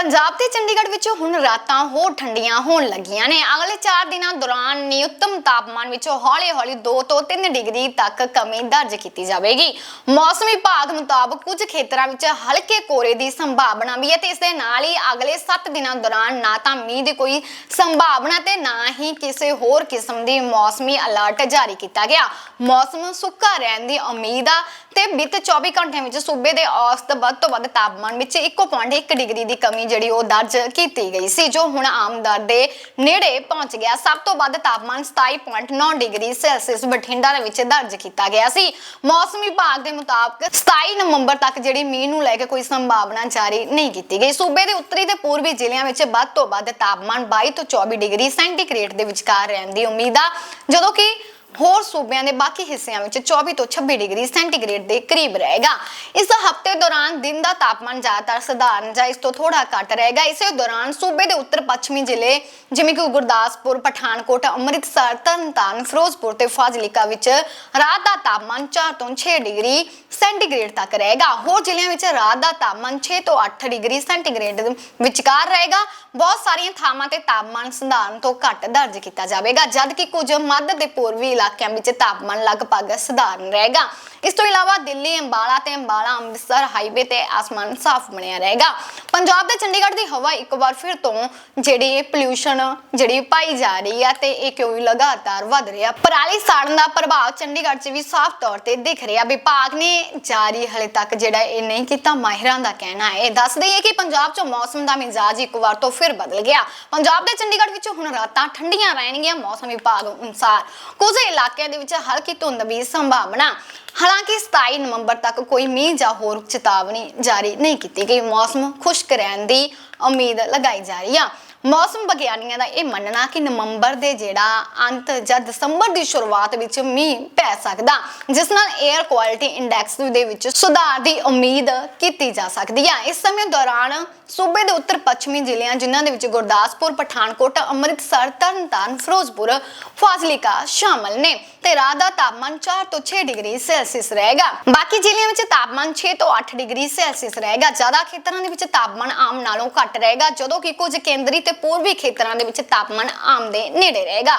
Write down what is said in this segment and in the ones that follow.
ਪੰਜਾਬ ਤੇ ਚੰਡੀਗੜ੍ਹ ਵਿੱਚ ਹੁਣ ਰਾਤਾਂ ਹੋਰ ਠੰਡੀਆਂ ਹੋਣ ਲੱਗੀਆਂ ਨੇ। ਅਗਲੇ 4 ਦਿਨਾਂ ਦੌਰਾਨ ਨਿਊਨਤਮ ਤਾਪਮਾਨ ਵਿੱਚ ਹੌਲੀ-ਹੌਲੀ 2 ਤੋਂ 3 ਡਿਗਰੀ ਤੱਕ ਕਮੀ ਦਰਜ ਕੀਤੀ ਜਾਵੇਗੀ। ਮੌਸਮ ਵਿਭਾਗ ਮੁਤਾਬਕ ਕੁਝ ਖੇਤਰਾਂ ਵਿੱਚ ਹਲਕੇ ਕੋਰੇ ਦੀ ਸੰਭਾਵਨਾ ਵੀ ਹੈ ਤੇ ਇਸ ਦੇ ਨਾਲ ਹੀ ਅਗਲੇ 7 ਦਿਨਾਂ ਦੌਰਾਨ ਨਾ ਤਾਂ ਮੀਂਹ ਦੀ ਕੋਈ ਸੰਭਾਵਨਾ ਤੇ ਨਾ ਹੀ ਕਿਸੇ ਹੋਰ ਕਿਸਮ ਦੀ ਮੌਸਮੀ ਅਲਰਟ ਜਾਰੀ ਕੀਤਾ ਗਿਆ। ਮੌਸਮ ਸੁੱਕਾ ਰਹਿਣ ਦੀ ਉਮੀਦ ਆ ਤੇ ਬਿਤ 24 ਘੰਟਿਆਂ ਵਿੱਚ ਸੂਬੇ ਦੇ ਔਸਤ ਵੱਧ ਤੋਂ ਵੱਧ ਤਾਪਮਾਨ ਵਿੱਚ 1.1 ਡਿਗਰੀ ਦੀ ਕਮੀ ਜਿਹੜੀ ਉਹ ਦਰਜ ਕੀਤੀ ਗਈ ਸੀ, ਜੋ ਹੁਣ ਆਮ ਦਰ ਦੇ ਨੇੜੇ ਪਹੁੰਚ ਗਿਆ। ਸਭ ਤੋਂ ਵੱਧ ਤਾਪਮਾਨ 27.9 ਡਿਗਰੀ ਸੈਲਸੀਅਸ ਬਠਿੰਡਾ ਦੇ ਵਿੱਚ ਦਰਜ ਕੀਤਾ ਗਿਆ ਸੀ। ਮੌਸਮ ਵਿਭਾਗ ਦੇ ਮੁਤਾਬਕ 27 ਨਵੰਬਰ ਤੱਕ ਜਿਹੜੀ ਮੀਂਹ ਨੂੰ ਲੈ ਕੇ ਕੋਈ ਸੰਭਾਵਨਾ ਜਾਰੀ ਨਹੀਂ ਕੀਤੀ ਗਈ। ਸੂਬੇ ਦੇ ਉੱਤਰੀ ਤੇ ਪੂਰਬੀ ਜ਼ਿਲ੍ਹਿਆਂ ਵਿੱਚ ਵੱਧ ਤੋਂ ਵੱਧ ਤਾਪਮਾਨ 22 ਤੋਂ 24 ਡਿਗਰੀ ਸੈਂਟੀਗ੍ਰੇਡ ਦੇ ਵਿਚਕਾਰ ਰਹਿਣ ਦੀ ਉਮੀਦ ਆ। ਜਦੋਂ ਕਿ ਹੋਰ ਸੂਬਿਆਂ ਦੇ ਬਾਕੀ ਹਿੱਸਿਆਂ ਵਿੱਚ 24 ਤੋਂ 26 ਡਿਗਰੀ ਸੈਂਟੀਗ੍ਰੇਡ ਦੇ ਕਰੀਬ ਰਹੇਗਾ। ਇਸ ਹਫ਼ਤੇ ਦੌਰਾਨ ਦਿਨ ਦਾ ਤਾਪਮਾਨ ਜ਼ਿਆਦਾਤਰ ਸਧਾਰਨ ਜਾਂ ਇਸ ਤੋਂ ਥੋੜਾ ਘੱਟ ਰਹੇਗਾ। ਇਸੇ ਦੌਰਾਨ ਸੂਬੇ ਦੇ ਉੱਤਰ ਪੱਛਮੀ ਜ਼ਿਲ੍ਹੇ ਜਿਵੇਂ ਕਿ ਗੁਰਦਾਸਪੁਰ, ਪਠਾਨਕੋਟ, ਅੰਮ੍ਰਿਤਸਰ, ਤਰਨਤਾਰਨ, ਫਿਰੋਜ਼ਪੁਰ ਤੇ ਫਾਜ਼ਿਲਕਾ ਵਿੱਚ ਰਾਤ ਦਾ ਤਾਪਮਾਨ 4 ਤੋਂ 6 ਡਿਗਰੀ ਸੈਂਟੀਗ੍ਰੇਡ ਤੱਕ ਰਹੇਗਾ। ਹੋਰ ਜ਼ਿਲ੍ਹਿਆਂ ਵਿੱਚ ਰਾਤ ਦਾ ਤਾਪਮਾਨ 6 ਤੋਂ 8 ਡਿਗਰੀ ਸੈਂਟੀਗ੍ਰੇਡ ਵਿਚਕਾਰ ਰਹੇਗਾ। ਬਹੁਤ ਸਾਰੀਆਂ ਥਾਵਾਂ ਤੇ ਤਾਪਮਾਨ ਸਧਾਰਨ ਤੋਂ ਘੱਟ ਦਰਜ ਕੀਤਾ ਜਾਵੇਗਾ। ਜਦਕਿ ਕੁਝ ਮੱਧ ਤੇ ਪੂਰਬੀ ਇਲਾਕਿਆਂ ਵਿੱਚ ਤਾਪਮਾਨ ਲਗਭਗ ਸਧਾਰਨ ਰਹੇਗਾ। ਇਸ ਤੋਂ ਇਲਾਵਾ ਦਿੱਲੀ, ਅੰਬਾਲਾ ਤੇ ਅੰਬਾਲਾ ਅੰਮ੍ਰਿਤਸਰ ਹਾਈਵੇ ਤੇ ਆਸਮਾਨ ਸਾਫ਼ ਬਣਿਆ ਰਹੇਗਾ। ਪੰਜਾਬ ਤੇ ਚੰਡੀਗੜ੍ਹ ਦੀ ਹਵਾ ਇੱਕ ਵਾਰ ਫਿਰ ਤੋਂ ਜਿਹੜੀ ਪੋਲਿਊਸ਼ਨ ਜਿਹੜੀ ਪਾਈ ਜਾ ਰਹੀ ਹੈ ਤੇ ਇਹ ਕਿਉਂ ਲਗਾਤਾਰ ਵੱਧ ਰਿਹਾ। ਪਰਾਲੀ ਸਾੜਨ ਦਾ ਪ੍ਰਭਾਵ ਚੰਡੀਗੜ੍ਹ 'ਚ ਵੀ ਸਾਫ਼ ਤੌਰ ਤੇ ਦਿਖ ਰਿਹਾ। ਵਿਭਾਗ ਨੇ ਜਾਰੀ ਹਲੇ ਤੱਕ ਜਿਹੜਾ ਇਹ ਨਹੀਂ ਕੀਤਾ, ਮਾਹਿਰਾਂ ਦਾ ਕਹਿਣਾ ਹੈ। ਇਹ ਦੱਸ ਦਈਏ ਕਿ ਪੰਜਾਬ 'ਚ ਮੌਸਮ ਦਾ ਮਿਜ਼ਾਜ ਇੱਕ ਵਾਰ ਤੋਂ ਫਿਰ ਬਦਲ ਗਿਆ। ਪੰਜਾਬ ਦੇ ਚੰਡੀਗੜ੍ਹ ਵਿੱਚ ਹੁਣ ਰਾਤਾਂ ਠੰਡੀਆਂ ਰਹਿਣਗੀਆਂ ਮੌਸਮ ਵਿਭਾਗ ਅਨੁਸਾਰ। ਕੁਝ ਇਲਾਕਿਆਂ ਦੇ ਵਿੱਚ ਹਲਕੀ ਧੁੰਦ ਦੀ ਸੰਭਾਵਨਾ ਹਾਲਾਂਕਿ 27 ਨਵੰਬਰ ਤੱਕ ਕੋਈ ਮੀਂਹ ਜਾਂ ਹੋਰ ਚੇਤਾਵਨੀ ਜਾਰੀ ਨਹੀਂ ਕੀਤੀ ਗਈ। ਮੌਸਮ ਖੁਸ਼ਕ ਰਹਿਣ ਦੀ ਉਮੀਦ ਲਗਾਈ ਜਾ ਰਹੀ ਆ। ਮੌਸਮ ਵਿਗਿਆਨੀਆਂ ਦਾ ਇਹ ਮੰਨਣਾ ਕਿ ਨਵੰਬਰ ਦੇ ਜਿਹੜਾ ਅੰਤ ਜਾਂ ਦਸੰਬਰ ਦੀ ਸ਼ੁਰੂਆਤ ਵਿੱਚ ਮੀਂਹ ਪੈ ਸਕਦਾ, ਜਿਸ ਨਾਲ 에ਅਰ ਕੁਆਲਿਟੀ ਇੰਡੈਕਸ ਦੇ ਵਿੱਚ ਸੁਧਾਰ ਦੀ ਉਮੀਦ ਕੀਤੀ ਜਾ ਸਕਦੀ ਹੈ ਇਸ ਸਮੇਂ ਦੌਰਾਨ ਸੂਬੇ ਦੇ ਉੱਤਰ ਪੱਛਮੀ ਜ਼ਿਲ੍ਹਿਆਂ, ਜਿਨ੍ਹਾਂ ਦੇ ਵਿੱਚ ਗੁਰਦਾਸਪੁਰ, ਪਠਾਨਕੋਟ, ਅੰਮ੍ਰਿਤਸਰ, ਤਰਨਤਾਰਨ, ਫਿਰੋਜ਼ਪੁਰ, ਫਾਜ਼ਿਲਕਾ ਸ਼ਾਮਲ ਨੇ ਤੇ ਰਾਤ ਦਾ ਤਾਪਮਾਨ 4 ਤੋਂ 6 ਡਿਗਰੀ ਸੈਲਸੀਅਸ ਰਹੇਗਾ। ਬਾਕੀ ਜ਼ਿਲ੍ਹਿਆਂ ਵਿੱਚ ਤਾਪਮਾਨ 6 ਤੋਂ 8 ਡਿਗਰੀ ਸੈਲਸੀਅਸ ਰਹੇਗਾ। ਜ਼ਿਆਦਾ ਖੇਤਰਾਂ ਦੇ ਵਿੱਚ ਤਾਪਮਾਨ ਆਮ ਨਾਲੋਂ ਘੱਟ ਰਹੇਗਾ, ਜਦੋਂ ਕਿ ਕੁਝ ਕੇਂਦਰੀ ਤੇ ਪੂਰਬੀ ਖੇਤਰਾਂ ਦੇ ਵਿੱਚ ਤਾਪਮਾਨ ਆਮ ਦੇ ਨੇੜੇ ਰਹੇਗਾ।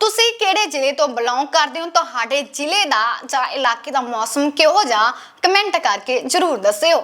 ਤੁਸੀਂ ਕਿਹੜੇ ਜ਼ਿਲ੍ਹੇ ਤੋਂ ਬਿਲੋਂਗ ਕਰਦੇ ਹੋ? ਤੁਹਾਡੇ ਜ਼ਿਲ੍ਹੇ ਦਾ ਜਾਂ ਇਲਾਕੇ ਦਾ ਮੌਸਮ ਕਿਹੋ ਜਿਹਾ? ਕਮੈਂਟ ਕਰਕੇ ਜਰੂਰ ਦੱਸਿਓ।